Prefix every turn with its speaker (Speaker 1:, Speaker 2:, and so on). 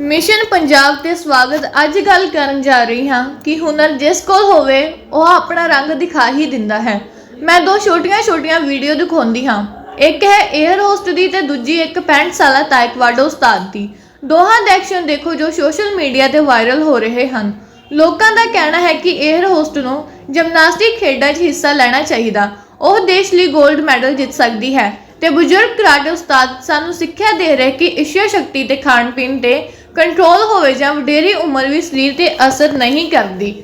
Speaker 1: Mission Punjab ਤੇ ਸਵਾਗਤ ਅੱਜ ਗੱਲ ਕਰਨ ਜਾ ਰਹੀ ਹਾਂ ਕਿ ਹੁਨਰ ਜਿਸ ਕੋਲ ਹੋਵੇ, ਉਹ ਆਪਣਾ ਰੰਗ ਦਿਖਾ ਹੀ ਦਿੰਦਾ ਹੈ। ਮੈਂ ਦੋ ਛੋਟੀਆਂ-ਛੋਟੀਆਂ ਵੀਡੀਓ ਦਿਖਾਉਂਦੀ ਹਾਂ। ਇੱਕ ਹੈ 에ਅਰ ਹੋਸਟ ਦੀ ਤੇ ਦੂਜੀ ਇੱਕ 65 ਸਾਲਾ ਤਾਇਕਵਾਡੋ ਉਸਤਾਦ ਦੀ। ਦੋਹਾਂ ਦੇ ਐਕਸ਼ਨ ਦੇਖੋ ਜੋ ਸੋਸ਼ਲ ਮੀਡੀਆ ਤੇ ਵਾਇਰਲ ਹੋ ਰਹੇ ਹਨ। ਲੋਕਾਂ ਦਾ ਕਹਿਣਾ ਹੈ ਕਿ 에ਅਰ ਹੋਸਟ ਨੂੰ ਜਿਮਨਾਸਟਿਕ ਖੇਡਾਂ 'ਚ ਹਿੱਸਾ ਲੈਣਾ ਚਾਹੀਦਾ। ਉਹ ਦੇਸ਼ ਲਈ 골ਡ ਮੈਡਲ ਜਿੱਤ ਸਕਦੀ ਹੈ। ਤੇ ਬਜ਼ੁਰਗ ਕਰਾਟੇ ਉਸਤਾਦ ਸਾਨੂੰ ਸਿੱਖਿਆ ਦੇ ਰਹੇ ਕਿ ਈਸ਼ਿਆ ਸ਼ਕਤੀ ਤੇ ਖਾਣ ਪੀਣ ਤੇ ਕੰਟਰੋਲ ਹੋਵੇ ਜਾਂ ਵਡੇਰੀ ਉਮਰ ਵੀ ਸਰੀਰ ਤੇ ਅਸਰ ਨਹੀਂ ਕਰਦੀ।